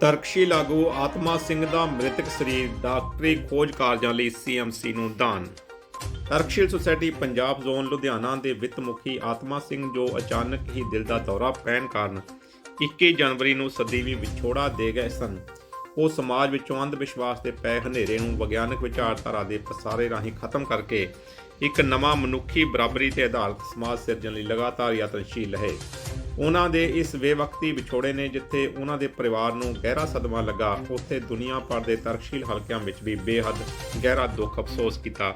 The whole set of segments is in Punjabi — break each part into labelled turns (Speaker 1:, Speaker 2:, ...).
Speaker 1: ਤਰਕਸ਼ੀਲ ਆਗੂ ਆਤਮਾ ਸਿੰਘ ਦਾ ਮ੍ਰਿਤਕ ਸਰੀਰ, ਡਾਕਟਰੀ ਖੋਜ ਕਾਰਜਾਂ ਲਈ ਸੀਐਮਸੀ ਨੂੰ ਦਾਨ। ਤਰਕਸ਼ੀਲ ਸੁਸਾਇਟੀ ਪੰਜਾਬ ਜ਼ੋਨ ਲੁਧਿਆਣਾ ਦੇ ਵਿੱਤ ਮੁਖੀ ਆਤਮਾ ਸਿੰਘ ਜੋ ਅਚਾਨਕ ਹੀ ਦਿਲ ਦਾ ਦੌਰਾ ਪੈਣ ਕਾਰਨ 21 ਜਨਵਰੀ ਨੂੰ ਸਦੀਵੀ ਵਿਛੋੜਾ ਦੇ ਗਏ ਸਨ। ਉਹ ਸਮਾਜ ਵਿੱਚੋਂ ਅੰਧ ਵਿਸ਼ਵਾਸ ਦੇ ਪੈ ਹਨੇਰੇ ਨੂੰ ਵਿਗਿਆਨਕ ਵਿਚਾਰਧਾਰਾ ਦੇ ਪਸਾਰੇ ਰਾਹੀਂ ਖਤਮ ਕਰਕੇ ਇੱਕ ਨਵਾਂ ਮਨੁੱਖੀ ਬਰਾਬਰੀ ਤੇ ਆਧਾਰਿਤ ਸਮਾਜ ਸਿਰਜਣ ਲਈ ਲਗਾਤਾਰ ਯਤਨਸ਼ੀਲ ਰਹੇ। ਉਹਨਾਂ ਦੇ ਇਸ ਬੇਵਕਤੀ ਵਿਛੋੜੇ ਨੇ ਜਿੱਥੇ ਉਹਨਾਂ ਦੇ ਪਰਿਵਾਰ ਨੂੰ ਗਹਿਰਾ ਸਦਮਾ ਲੱਗਾ, ਉੱਥੇ ਦੁਨੀਆ ਭਰ ਦੇ ਤਰਕਸ਼ੀਲ ਹਲਕਿਆਂ ਵਿੱਚ ਵੀ ਬੇਹੱਦ ਗਹਿਰਾ ਦੁੱਖ ਅਫਸੋਸ ਕੀਤਾ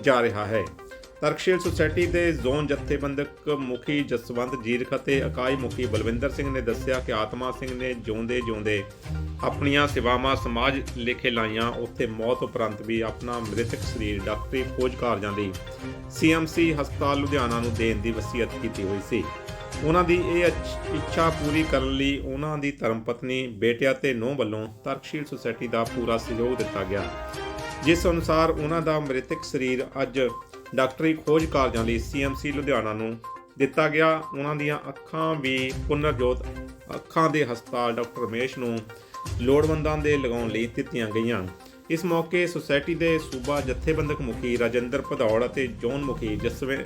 Speaker 1: ਜਾ ਰਿਹਾ ਹੈ। ਤਰਕਸ਼ੀਲ ਸੁਸਾਇਟੀ ਦੇ ਜ਼ੋਨ ਜਥੇਬੰਦਕ ਮੁਖੀ ਜਸਵੰਤ ਜੀਰਖ ਅਤੇ ਇਕਾਈ ਮੁਖੀ ਬਲਵਿੰਦਰ ਸਿੰਘ ਨੇ ਦੱਸਿਆ ਕਿ ਆਤਮਾ ਸਿੰਘ ਨੇ ਜਿਉਂਦੇ ਜਿਉਂਦੇ ਆਪਣੀਆਂ ਸੇਵਾਵਾਂ ਸਮਾਜ ਲੇਖੇ ਲਾਈਆਂ। ਉੱਥੇ ਮੌਤ ਉਪਰੰਤ ਵੀ ਆਪਣਾ ਮ੍ਰਿਤਕ ਸਰੀਰ ਡਾਕਟਰੀ ਖੋਜ ਕਾਰਜਾਂ ਲਈ ਸੀਐਮਸੀ ਹਸਪਤਾਲ ਲੁਧਿਆਣਾ ਨੂੰ ਦੇਣ ਦੀ ਵਸੀਅਤ ਕੀਤੀ ਹੋਈ ਸੀ। ਉਹਨਾਂ ਦੀ ਇਹ ਅੱਛ- ਇੱਛਾ ਪੂਰੀ ਕਰਨ ਲਈ ਉਹਨਾਂ ਦੀ ਧਰਮ ਪਤਨੀ ਬੇਟਿਆਂ ਤੇ ਨੂੰਹ ਵੱਲੋਂ ਤਰਕਸ਼ੀਲ ਸੁਸਾਇਟੀ ਦਾ ਪੂਰਾ ਸਹਿਯੋਗ ਦਿੱਤਾ ਗਿਆ। ਜਿਸ ਅਨੁਸਾਰ ਉਹਨਾਂ ਦਾ ਮ੍ਰਿਤਕ ਸਰੀਰ ਅੱਜ ਡਾਕਟਰੀ ਖੋਜ ਕਾਰਜਾਂ ਲਈ ਸੀਐਮਸੀ ਲੁਧਿਆਣਾ ਨੂੰ ਦਿੱਤਾ ਗਿਆ। ਉਹਨਾਂ ਦੀਆਂ ਅੱਖਾਂ ਵੀ ਪੁਨਰਜੋਤ ਅੱਖਾਂ ਦੇ ਹਸਪਤਾਲ ਡਾਕਟਰ ਰਮੇਸ਼ ਨੂੰ ਲੋੜਵੰਦਾਂ ਦੇ ਲਗਾਉਣ ਲਈ ਦਿੱਤੀਆਂ ਗਈਆਂ। ਇਸ ਮੌਕੇ ਸੁਸਾਇਟੀ ਦੇ ਸੂਬਾ ਜਥੇਬੰਦਕ ਮੁਖੀ ਰਾਜਿੰਦਰ ਭਦੌੜ ਅਤੇ ਜੋਨ ਮੁਖੀ ਜਸਵੇਂ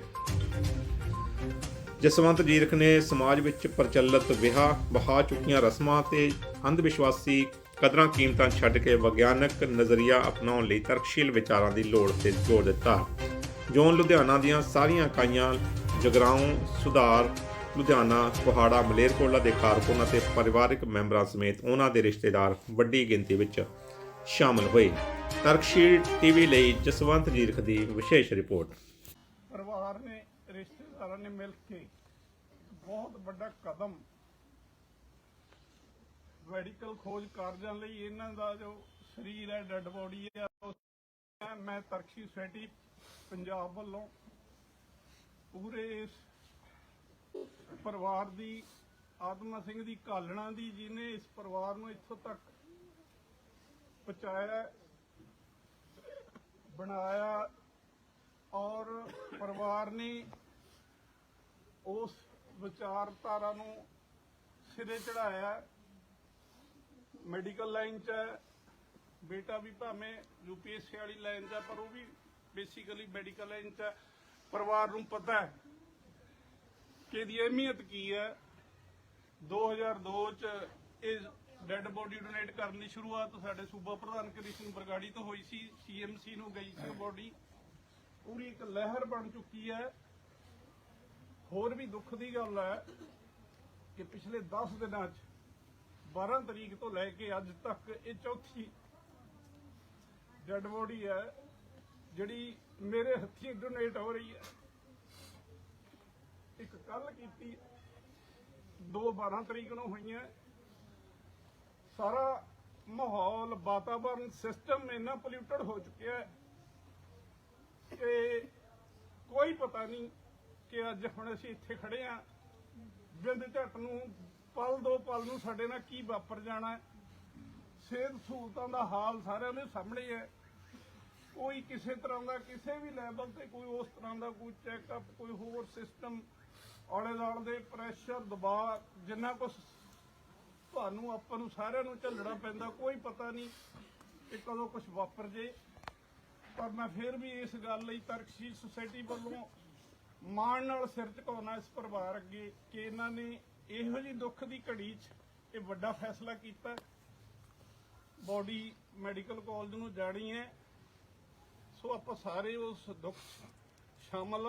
Speaker 1: ਜਸਵੰਤ ਜੀਰਖ ਨੇ ਸਮਾਜ ਵਿੱਚ ਪ੍ਰਚਲਿਤ ਵਿਆਹ ਬਹਾ ਚੁੱਕੀਆਂ ਰਸਮਾਂ ਤੇ ਅੰਧ ਵਿਸ਼ਵਾਸੀ ਕਦਰਾਂ ਕੀਮਤਾਂ ਛੱਡ ਕੇ ਵਿਗਿਆਨਕ ਨਜ਼ਰੀਆ ਅਪਣਾਉਣ ਲਈ ਤਰਕਸ਼ੀਲ ਵਿਚਾਰਾਂ ਦੀ ਲੋੜ ਤੇ ਜ਼ੋਰ ਦਿੱਤਾ। ਜੋਨ ਲੁਧਿਆਣਾ ਦੀਆਂ ਸਾਰੀਆਂ ਇਕਾਈਆਂ ਜਗਰਾਉਂ, ਸੁਧਾਰ, ਲੁਧਿਆਣਾ, ਕੁਹਾੜਾ ਮਲੇਰਕੋਲਾ ਦੇ ਕਾਰਕੁਨ ਅਤੇ ਪਰਿਵਾਰਕ ਮੈਂਬਰਾਂ ਸਮੇਤ ਉਹਨਾਂ ਦੇ ਰਿਸ਼ਤੇਦਾਰ ਵੱਡੀ ਗਿਣਤੀ ਵਿੱਚ ਸ਼ਾਮਲ ਹੋਏ। ਤਰਕਸ਼ੀਲ ਟੀਵੀ ਲਈ ਜਸਵੰਤ ਜੀਰਖ ਦੀ ਵਿਸ਼ੇਸ਼ ਰਿਪੋਰਟ।
Speaker 2: ਪਰਿਵਾਰ ਨੇ ਰਿਸ਼ਤੇਦਾਰਾਂ ਨੇ ਮਿਲ ਕੇ ਬਹੁਤ ਵੱਡਾ ਕਦਮ ਮੈਡੀਕਲ ਖੋਜ ਕਾਰਜਾਂ ਲਈ ਇਹਨਾਂ ਦਾ ਜੋ ਸਰੀਰ ਹੈ ਡੈੱਡ ਬੋਡੀ ਹੈ ਮੈਂ ਤਰਕਸ਼ੀ ਸੋਸਾਇਟੀ ਪੰਜਾਬ ਵੱਲੋਂ ਪੂਰੇ ਇਸ ਪਰਿਵਾਰ ਦੀ, ਆਤਮਾ ਸਿੰਘ ਦੀ ਕਾਲਣਾ ਦੀ, ਜਿਹਨੇ ਇਸ ਪਰਿਵਾਰ ਨੂੰ ਇੱਥੋਂ ਤੱਕ ਪਹੁੰਚਾਇਆ, ਬਣਾਇਆ ਔਰ ਪਰਿਵਾਰ ਨੇ ਉਸ ਵਿਚਾਰਧਾਰਾ ਨੂੰ ਸਿਰੇ ਚੜਾਇਆ ਮੈਡੀਕਲ ਲਾਈਨ 'ਚ ਹੈ। ਬੇਟਾ ਵੀ ਭਾਵੇਂ ਯੂਪੀਐਸਸੀ ਵਾਲੀ ਲਾਈਨ 'ਚ ਹੈ, ਪਰ ਉਹ ਵੀ ਬੇਸਿਕਲੀ ਮੈਡੀਕਲ ਲਾਈਨ 'ਚ ਪਰਿਵਾਰ ਨੂੰ ਪਤਾ ਹੈ ਕਿ ਇਹਦੀ ਅਹਿਮੀਅਤ ਕੀ ਹੈ। 2002 'ਚ ਇਹ ਡੈੱਡ ਬੋਡੀ ਡੋਨੇਟ ਕਰਨ ਦੀ ਸ਼ੁਰੂਆਤ ਸਾਡੇ ਸੂਬਾ ਪ੍ਰਧਾਨ ਕ੍ਰਿਸ਼ਨ ਬਰਗਾੜੀ ਤੋਂ ਹੋਈ ਸੀ। ਸੀਐਮਸੀ ਨੂੰ ਗਈ ਸੀ ਬੋਡੀ। ਪੂਰੀ ਇੱਕ ਲਹਿਰ ਬਣ ਚੁੱਕੀ ਹੈ। ਹੋਰ ਵੀ ਦੁੱਖ ਦੀ ਗੱਲ ਹੈ ਕਿ ਪਿਛਲੇ 10 ਦਿਨਾਂ 'ਚ 12 ਤਰੀਕ ਤੋਂ ਲੈ ਕੇ ਅੱਜ ਤੱਕ ਇਹ ਚੌਥੀ ਡੈਡ ਬੋਡੀ ਹੈ, ਜਿਹੜੀ ਮੇਰੇ ਹੱਥੀਂ ਡੋਨੇਟ ਹੋ ਰਹੀ ਹੈ। ਇੱਕ ਕੱਲ ਕੀਤੀ ਦੋ 12 ਤਰੀਕ ਨੂੰ ਹੋਈਆਂ ਸਾਰਾ ਮਾਹੌਲ, ਵਾਤਾਵਰਨ ਸਿਸਟਮ ਇੰਨਾ ਪੋਲਿਊਟਡ ਹੋ ਚੁੱਕਿਆ ਹੈ ਕਿ ਕੋਈ ਪਤਾ ਨਹੀਂ ਕਿ ਅੱਜ ਹੁਣ ਅਸੀਂ ਇੱਥੇ ਖੜੇ ਆ ਬਿੰਦ ਝੱਟ ਨੂੰ, ਪਲ ਦੋ ਪਲ ਨੂੰ ਸਾਡੇ ਨਾਲ ਕੀ ਵਾਪਰ ਜਾਣਾ ਹੈ। ਸਿਹਤ ਸਹੂਲਤਾਂ ਦਾ ਹਾਲ ਸਾਰਿਆਂ ਦੇ ਸਾਹਮਣੇ ਹੈ। ਕੋਈ ਕਿਸੇ ਤਰ੍ਹਾਂ ਦਾ, ਕਿਸੇ ਵੀ ਲੈਵਲ ਤੇ ਕੋਈ ਉਸ ਤਰ੍ਹਾਂ ਦਾ ਕੋਈ ਚੈੱਕਅਪ ਕੋਈ ਹੋਰ ਸਿਸਟਮ ਆਲੇ ਦੁਆਲੇ ਦੇ ਪ੍ਰੈਸ਼ਰ ਦਬਾਅ, ਜਿੰਨਾ ਕੁਝ ਤੁਹਾਨੂੰ ਆਪਾਂ ਨੂੰ ਸਾਰਿਆਂ ਨੂੰ ਝੱਲਣਾ ਪੈਂਦਾ, ਕੋਈ ਪਤਾ ਨਹੀਂ ਕਿ ਕਦੋਂ ਕੁਝ ਵਾਪਰ ਜੇ। ਪਰ ਮੈਂ ਫਿਰ ਵੀ ਇਸ ਗੱਲ ਲਈ ਤਰਕਸ਼ੀਲ ਸੁਸਾਇਟੀ ਵੱਲੋਂ ਮਾਣ ਨਾਲ ਸਿਰ ਝੁਕਾਉਣਾ ਇਸ ਪਰਿਵਾਰ ਅੱਗੇ ਕਿ ਇਹਨਾਂ ਨੇ ਇਹੋ ਜਿਹੀ ਦੁੱਖ ਦੀ ਘੜੀ 'ਚ ਇਹ ਵੱਡਾ ਫੈਸਲਾ ਕੀਤਾ। ਬੋਡੀ ਮੈਡੀਕਲ ਕਾਲਜ ਨੂੰ ਜਾਣੀ ਹੈ। ਸੋ ਆਪਾਂ ਸਾਰੇ ਉਸ ਦੁੱਖ ਸ਼ਾਮਲ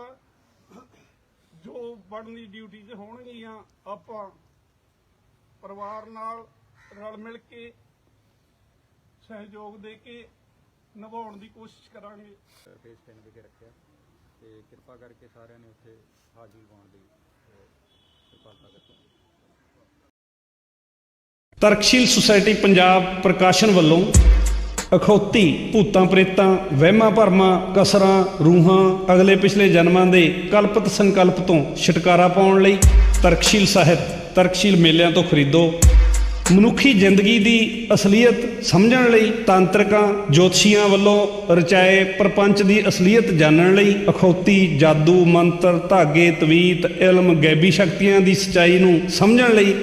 Speaker 2: ਜੋ ਬਣਨ ਡਿਊਟੀ 'ਚ ਹੋਣਗੀਆਂ, ਆਪਾਂ ਪਰਿਵਾਰ ਨਾਲ ਰਲ ਮਿਲ ਕੇ ਸਹਿਯੋਗ ਦੇ ਕੇ ਨਿਭਾਉਣ ਦੀ ਕੋਸ਼ਿਸ਼ ਕਰਾਂਗੇ।
Speaker 3: ਫੇਸ 3 ਵਿਖੇ ਰੱਖਿਆ। ਤੇ ਕਿਰਪਾ ਕਰਕੇ ਸਾਰਿਆਂ ਨੇ ਉੱਥੇ ਹਾਜ਼ਰੀ ਪਾਉਣ ਦੀ ਕਿਰਪਾਲਤਾ ਕਰਨੀ
Speaker 4: ਤਰਕਸ਼ੀਲ ਸੁਸਾਇਟੀ ਪੰਜਾਬ ਪ੍ਰਕਾਸ਼ਨ ਵੱਲੋਂ ਅਖੌਤੀ ਭੂਤਾਂ ਪ੍ਰੇਤਾਂ ਵਹਿਮਾਂ ਭਰਮਾਂ ਕਸਰਾਂ ਰੂਹਾਂ ਅਗਲੇ ਪਿਛਲੇ ਜਨਮਾਂ ਦੇ ਕਲਪਤ ਸੰਕਲਪ ਤੋਂ ਛੁਟਕਾਰਾ ਪਾਉਣ ਲਈ ਤਰਕਸ਼ੀਲ ਸਾਹਿਤ ਤਰਕਸ਼ੀਲ ਮੇਲਿਆਂ ਤੋਂ ਖਰੀਦੋ। ਮਨੁੱਖੀ ਜ਼ਿੰਦਗੀ ਦੀ ਅਸਲੀਅਤ ਸਮਝਣ ਲਈ ਤਾਂਤਰਿਕਾਂ, ਜੋਤਸ਼ੀਆਂ ਵੱਲੋਂ ਰਚਾਏ ਪ੍ਰਪੰਚ ਦੀ ਅਸਲੀਅਤ ਜਾਣਨ ਲਈ ਅਖੌਤੀ, ਜਾਦੂ, ਮੰਤਰ, ਧਾਗੇ, ਤਵੀਤ, ਇਲਮ, ਗੈਬੀ ਸ਼ਕਤੀਆਂ ਦੀ ਸਚਾਈ ਨੂੰ ਸਮਝਣ ਲਈ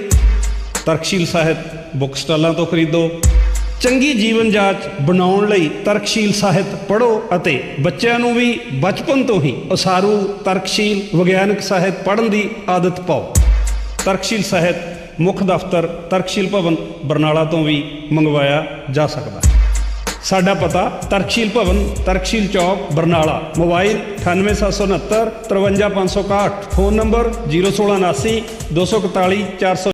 Speaker 4: ਤਰਕਸ਼ੀਲ ਸਾਹਿਤ ਬੁੱਕ ਸਟਾਲਾਂ ਤੋਂ ਖਰੀਦੋ। ਚੰਗੀ ਜੀਵਨ ਜਾਂਚ ਬਣਾਉਣ ਲਈ ਤਰਕਸ਼ੀਲ ਸਾਹਿਤ ਪੜ੍ਹੋ ਅਤੇ ਬੱਚਿਆਂ ਨੂੰ ਵੀ ਬਚਪਨ ਤੋਂ ਹੀ ਉਸਾਰੂ ਤਰਕਸ਼ੀਲ ਵਿਗਿਆਨਕ ਸਾਹਿਤ ਪੜ੍ਹਨ ਦੀ ਆਦਤ ਪਾਓ। ਤਰਕਸ਼ੀਲ ਸਾਹਿਤ ਮੁੱਖ ਦਫ਼ਤਰ ਤਰਕਸ਼ੀਲ ਭਵਨ ਬਰਨਾਲਾ ਤੋਂ ਵੀ ਮੰਗਵਾਇਆ ਜਾ ਸਕਦਾ ਹੈ। ਸਾਡਾ ਪਤਾ, ਤਰਕਸ਼ੀਲ ਭਵਨ, ਤਰਕਸ਼ੀਲ ਚੌਕ, ਬਰਨਾਲਾ। Mobile 98769 53561 phone number 0179 241 400